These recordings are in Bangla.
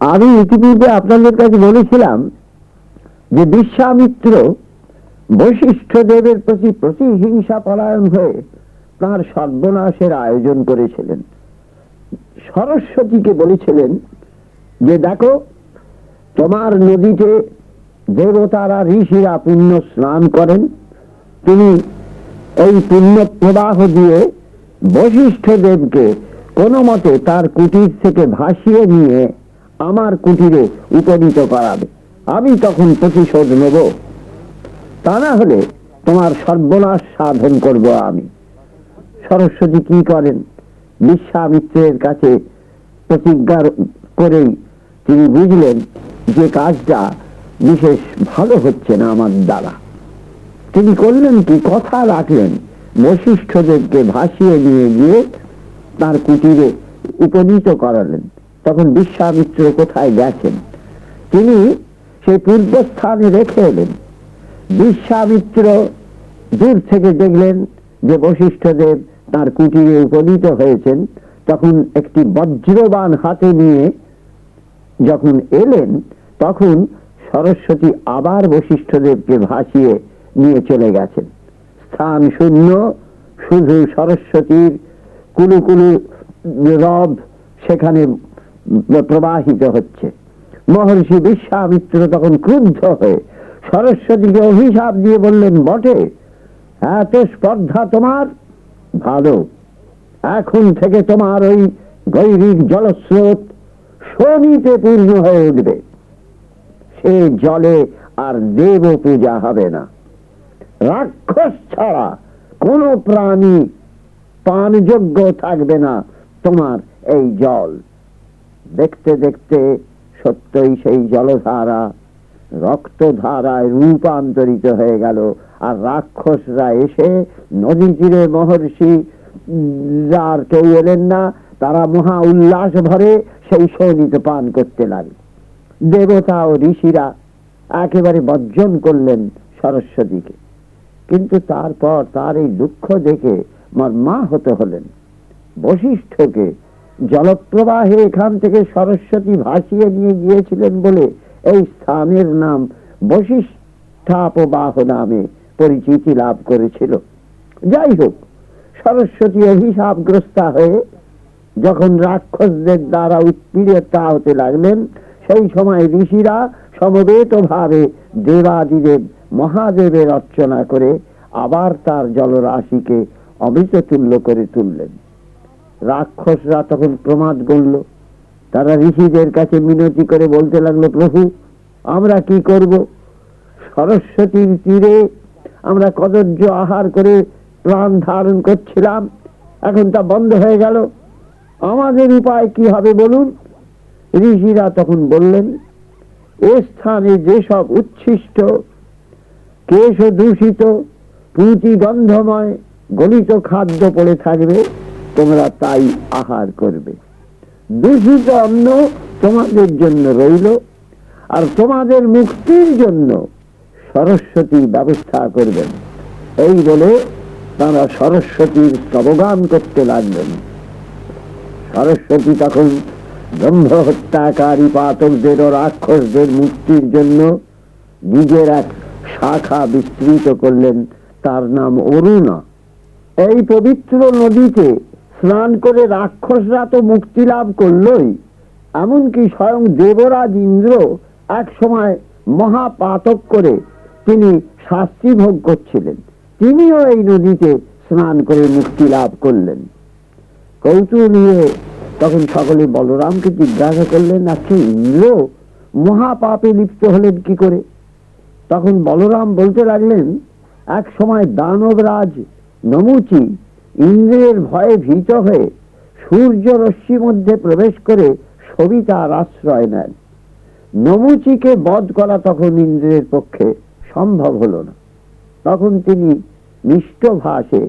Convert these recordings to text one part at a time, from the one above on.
আমি ইতিপূর্বে আপনাদের কাছে বলেছিলাম যে বিশ্বামিত্র বশিষ্ঠ দেবের প্রতি প্রতিহিংসা পরায়ণ হয়ে তাঁর সর্বনাশের আয়োজন করেছিলেন। সরস্বতীকে বলেছিলেন যে, দেখো, তোমার নদীতে দেবতারা, ঋষিরা পুণ্য স্নান করেন। তুমি এই পুণ্য প্রবাহ দিয়ে বশিষ্ঠ দেবকে কোনো মতে তার কুটির থেকে ভাসিয়ে নিয়ে আমার কুটিরে উপনীত করাবে। আমি তখন প্রতিশোধ নেব। তা না হলে তোমার সর্বনাশ সাধন করব আমি। সরস্বতী কি করেন? বিশ্বামিত্রের কাছে প্রতিজ্ঞা করেই তিনি বুঝলেন যে কাজটা বিশেষ ভালো হচ্ছে না আমার দ্বারা। তিনি করলেন কি? কথা রাখলেন। বশিষ্ঠদেরকে ভাসিয়ে নিয়ে গিয়ে তার কুটিরে উপনীত করালেন। তখন বিশ্বামিত্র কোথায় গেছেন? তিনি সেই পূর্বস্থানে রেখে এলেন। বিশ্বামিত্র দূর থেকে দেখলেন যে বশিষ্ঠদেব তার কুটিরে উপনীত হয়েছেন। তখন একটি বজ্রবান হাতে নিয়ে যখন এলেন, তখন সরস্বতী আবার বশিষ্ঠদেবকে ভাসিয়ে নিয়ে চলে গেছেন। স্থান শূন্য, শুধু সরস্বতীর কুলু কুলু রব সেখানে প্রবাহিত হচ্ছে। মহর্ষি বিশ্বামিত্র তখন ক্রুদ্ধ হয়ে সরস্বতীকে অভিশাপ দিয়ে বললেন, বটে, এত স্পর্ধা তোমার? ভালো, এখন থেকে তোমার ওই গৈরিক জলস্রোত শনিতে পূর্ণ হয়ে উঠবে। সে জলে আর দেব পূজা হবে না। রাক্ষস ছাড়া কোনো প্রাণী পানযোগ্য থাকবে না তোমার এই জল। দেখতে দেখতে সত্যই সেই জলধারা রক্তধারায় রূপান্তরিত হয়ে গেল, আর রাক্ষসরা এসে নদী তীরে মহর্ষি আর কেউ এলেন না, তারা মহা উল্লাস ভরে সেই সৌনিত পান করতে লাগল। দেবতা ও ঋষিরা একেবারে বর্জন করলেন সরস্বতীকে। কিন্তু তারপর তার এই দুঃখ দেখে মা হতে হলেন। বশিষ্ঠকে জলপ্রবাহে এখান থেকে সরস্বতী ভাসিয়ে নিয়ে গিয়েছিলেন বলে এই স্থানের নাম বশিষ্ঠাপবাহ নামে পরিচিতি লাভ করেছিল। যাই হোক, সরস্বতী অভিশাপগ্রস্তা হয়ে যখন রাক্ষসদের দ্বারা উৎপীড়িতা হতে লাগলেন, সেই সময় ঋষিরা সমবেত ভাবে দেবাদিদেব মহাদেবের অর্চনা করে আবার তার জলরাশিকে অমৃত তুল্য করে তুললেন। রাক্ষসরা তখন প্রমাদ গড়ল তারা ঋষিদের কাছে মিনতি করে বলতে লাগল, প্রভু, আমরা কি করব? সরস্বতীর তীরে আমরা কদর্য আহার করে প্রাণ ধারণ করছিলাম, এখন তা বন্ধ হয়ে গেল। আমাদের উপায় কি হবে বলুন? ঋষিরা তখন বললেন, এ স্থানে যেসব উচ্ছিষ্ট কেশ দূষিত পুঁতি গন্ধময় গলিত খাদ্য পড়ে থাকবে তোমরা তাই আহার করবে। দূষিত অন্ন তোমাদের জন্য রইল, আর তোমাদের মুক্তির জন্য সরস্বতী ব্যবস্থা করবেন। এই বলে তারা সরস্বতীর স্তবগান করতে লাগলেন। সরস্বতী তখন ব্রহ্ম হত্যাকারী পাতকদের ও রাক্ষসদের মুক্তির জন্য নিজের এক শাখা বিস্তৃত করলেন, তার নাম অরুণা। এই পবিত্র নদীতে স্নান করে রাক্ষসরা তো মুক্তি লাভ করলই। এমনকি স্বয়ং দেবরাজ ইন্দ্র এক সময় মহাপাতক করে তিনি শাস্তি ভোগ করছিলেন। তিনিও এই নদীতে স্নান করে মুক্তি লাভ করলেন। কৌতুক নিয়ে তখন সকলে বলরামকে জিজ্ঞাসা করলেন আচ্ছা ইন্দ্র মহাপাপে লিপ্ত হলেন কি করে? তখন বলরাম বলতে লাগলেন এক সময় দানবরাজ নমুচি ইন্দ্রের ভয়ে ভীত হয়ে সূর্য রশ্মি মধ্যে প্রবেশ করে সবিতার আশ্রয় নেন নমুচিকে বধ করা তখন ইন্দ্রের পক্ষে সম্ভব হলো না। তখন তিনি মিষ্ট ভাষে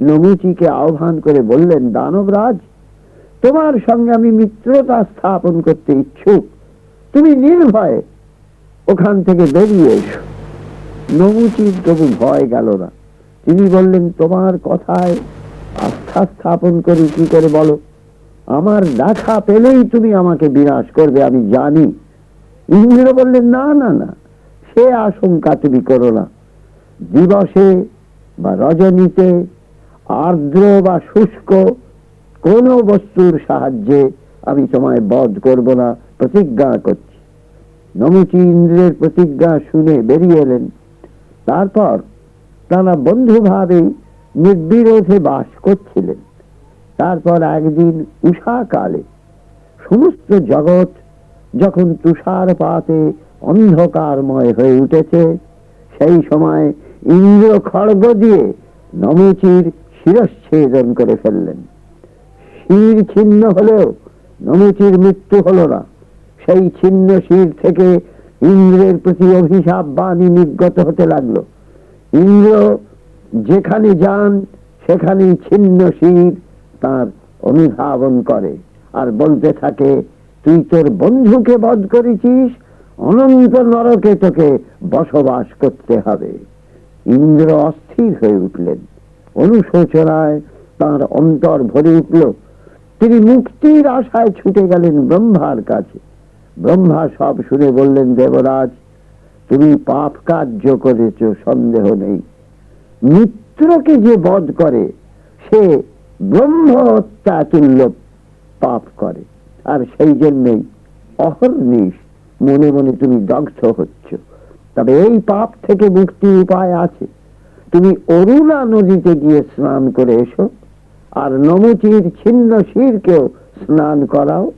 নমুচিকে আহ্বান করে বললেন, দানবরাজ, তোমার সঙ্গে আমি মিত্রতা স্থাপন করতে ইচ্ছুক। তুমি নির্ভয়ে ওখান থেকে বেরিয়ে এসো। নমুচির তবু ভয় গেল না। তিনি বললেন, তোমার কথায় আস্থা স্থাপন করি, কি করে বলো? আমার দেখা পেলেই তুমি আমাকে বিনাশ করবে, আমি জানি। ইন্দ্র বললেন, না না না, সে আশঙ্কা তুমি করো না। দিবসে বা রজনীতে আর্দ্র বা শুষ্ক কোন বস্তুর সাহায্যে আমি তোমায় বধ করব না, প্রতিজ্ঞা করছি। নমুচি ইন্দ্রের প্রতিজ্ঞা শুনে বেরিয়ে এলেন। তারপর তারা বন্ধুভাবেই নির্বিরোধে বাস করছিলেন। তারপর একদিন উষাকালে সমস্ত জগৎ যখন তুষারপাতে অন্ধকারময় হয়ে উঠেছে, সেই সময় ইন্দ্র খড়গ দিয়ে নমুচির শিরচ্ছেদন করে ফেললেন। শির ছিন্ন হলেও নমুচির মৃত্যু হল না। সেই ছিন্ন শির থেকে ইন্দ্রের প্রতি অভিশাপ বাণী নির্গত হতে লাগল। ইন্দ্র যেখানে যান সেখানে ছিন্ন শির তার অনুধাবন করে। আর বলতে থাকে, তুই তোর বন্ধুকে বধ করেছিস, অনন্ত নরকে তোকে বসবাস করতে হবে। ইন্দ্র অস্থির হয়ে উঠলেন। অনুশোচনায় তার অন্তর ভরে উঠল। তিনি মুক্তির আশায় ছুটে গেলেন ব্রহ্মার কাছে। ব্রহ্মা সব শুনে বললেন, দেবরাজ, তুমি পাপ কার্য করেছ, সন্দেহ নেই। মিত্রকে যে বধ করে, সে ব্রহ্ম পাপ করে। আর সেই জন্যই অহর্নিশ মনে মনে তুমি দগ্ধ হচ্ছ। তবে এই পাপ থেকে মুক্তির উপায় আছে। তুমি অরুণা নদীতে গিয়ে স্নান করে এসো, আর নমুচির ছিন্ন শিরকেও স্নান করাও,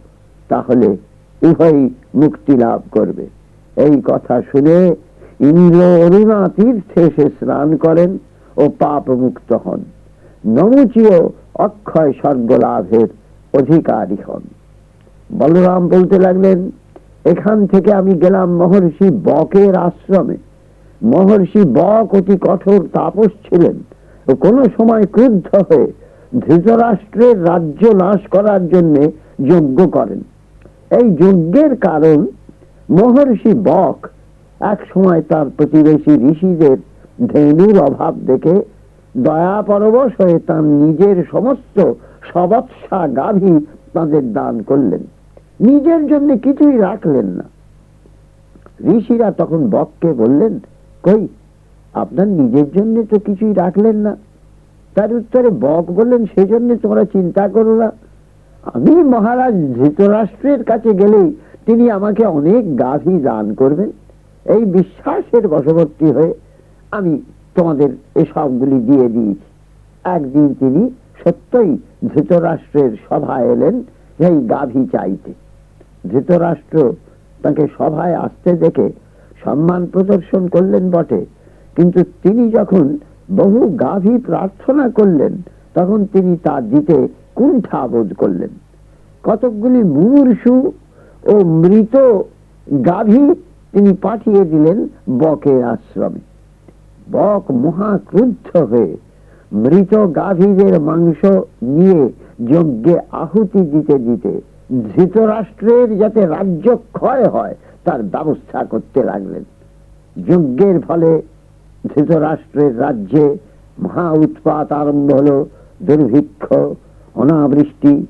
তাহলে উভয় মুক্তি লাভ করবে। এই কথা শুনে ইন্দ্র অরুণা তীর্থে এসে স্নান করেন। ও পাপ মুক্ত হন। নমুচিও অক্ষয় স্বর্গ লাভের অধিকারী হন। বলরাম বলতে লাগলেন, এখান থেকে আমি গেলাম মহর্ষি বকের আশ্রমে। মহর্ষি বক অতি কঠোর তাপস ছিলেন ও কোন সময় ক্রুদ্ধ হয়ে ধৃতরাষ্ট্রের রাজ্য নাশ করার জন্য যজ্ঞ করেন। এই যজ্ঞের কারণ মহর্ষি বক এক সময় তার প্রতিবেশী ঋষিদের ধেনুর অভাব দেখে দয়া পরবশ হয়ে তার নিজের সমস্ত সবৎসা গাভী তাদের দান করলেন। নিজের জন্য কিছুই রাখলেন না। ঋষিরা তখন বককে বললেন, কই, আপনার নিজের জন্য তো কিছুই রাখলেন না। তার উত্তরে বক বললেন, সেজন্য তোমরা চিন্তা করো না। আমি মহারাজ ধৃতরাষ্ট্রের কাছে গেলেই তিনি আমাকে অনেক গাভী দান করবেন। এই বিশ্বাসের বশবর্তী হয়ে আমি তোমাদের এসবগুলি দিয়ে দিয়েছি একদিন তিনি সত্যই ধৃতরাষ্ট্রের সভায় এলেন এই গাভী চাইতে। ধৃতরাষ্ট্র তাকে সভায় আসতে দেখে সম্মান প্রদর্শন করলেন বটে। কিন্তু তিনি যখন বহু গাভী প্রার্থনা করলেন, তখন তিনি তা দিতে কুণ্ঠা বোধ করলেন। কতকগুলি মূর্ষু ও মৃত গাভী তিনি পাঠিয়ে দিলেন বকের আশ্রমে। বক মহাক্রুদ্ধ হয়ে মৃত গাভীদের মাংস নিয়ে যজ্ঞে আহুতি দিতে দিতে ধৃতরাষ্ট্রের যাতে রাজ্য ক্ষয় হয়, তার ব্যবস্থা করতে লাগলেন। যজ্ঞের ফলে ধৃতরাষ্ট্রের রাজ্যে মহা উৎপাত আরম্ভ হল, দুর্ভিক্ষ, অনাবৃষ্টি,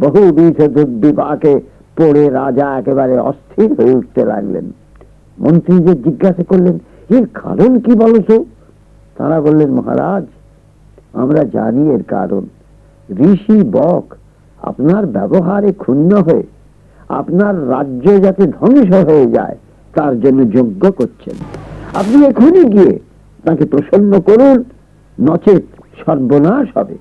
বহুবিধ দুর্বিপাকে পড়ে রাজা একেবারে অস্থির হয়ে উঠতে লাগলেন। মন্ত্রীদের জিজ্ঞাসা করলেন এর কারণ কি বলতো? তারা বললেন, মহারাজ, আমরা জানি এর কারণ। ঋষি বক আপনার ব্যবহারে ক্ষুণ্ণ হয়ে, আপনার রাজ্য যাতে ধ্বংস হয়ে যায়, তার জন্য যজ্ঞ করছেন। আপনি এখনই গিয়ে তাকে প্রসন্ন করুন, নচেত সর্বনাশ হবে।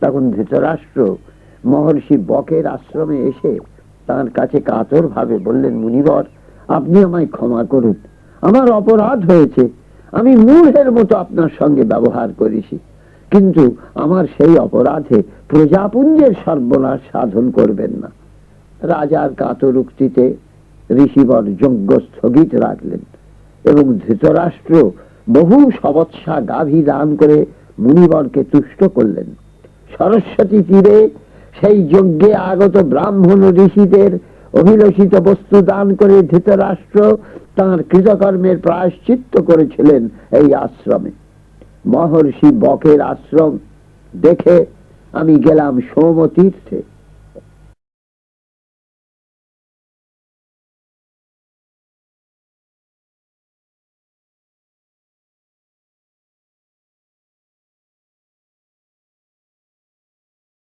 তখন ধৃতরাষ্ট্র মহর্ষি বকের আশ্রমে এসে তার কাছে কাতর ভাবে বললেন, মুনিবর, আপনি আমায় ক্ষমা করুন। আমার অপরাধ হয়েছে। আমি মূঢ়ের মতো আপনার সঙ্গে ব্যবহার করেছি। কিন্তু আমার সেই অপরাধে প্রজাপুঞ্জের সর্বনাশ সাধন করবেন না। রাজার কাতর উক্তিতে ঋষিবর যজ্ঞ স্থগিত রাখলেন এবং ধৃতরাষ্ট্র বহু সবৎসা গাভী দান করে মুনিবরকে তুষ্ট করলেন। সরস্বতী তীরে সেই যজ্ঞে আগত ব্রাহ্মণ ঋষিদের অভিলষিত বস্তু দান করে ধৃতরাষ্ট্র তাঁর কৃতকর্মের প্রায়শ্চিত্ত করেছিলেন এই আশ্রমে। মহর্ষি বকের আশ্রম দেখে আমি গেলাম সোমতীর্থে।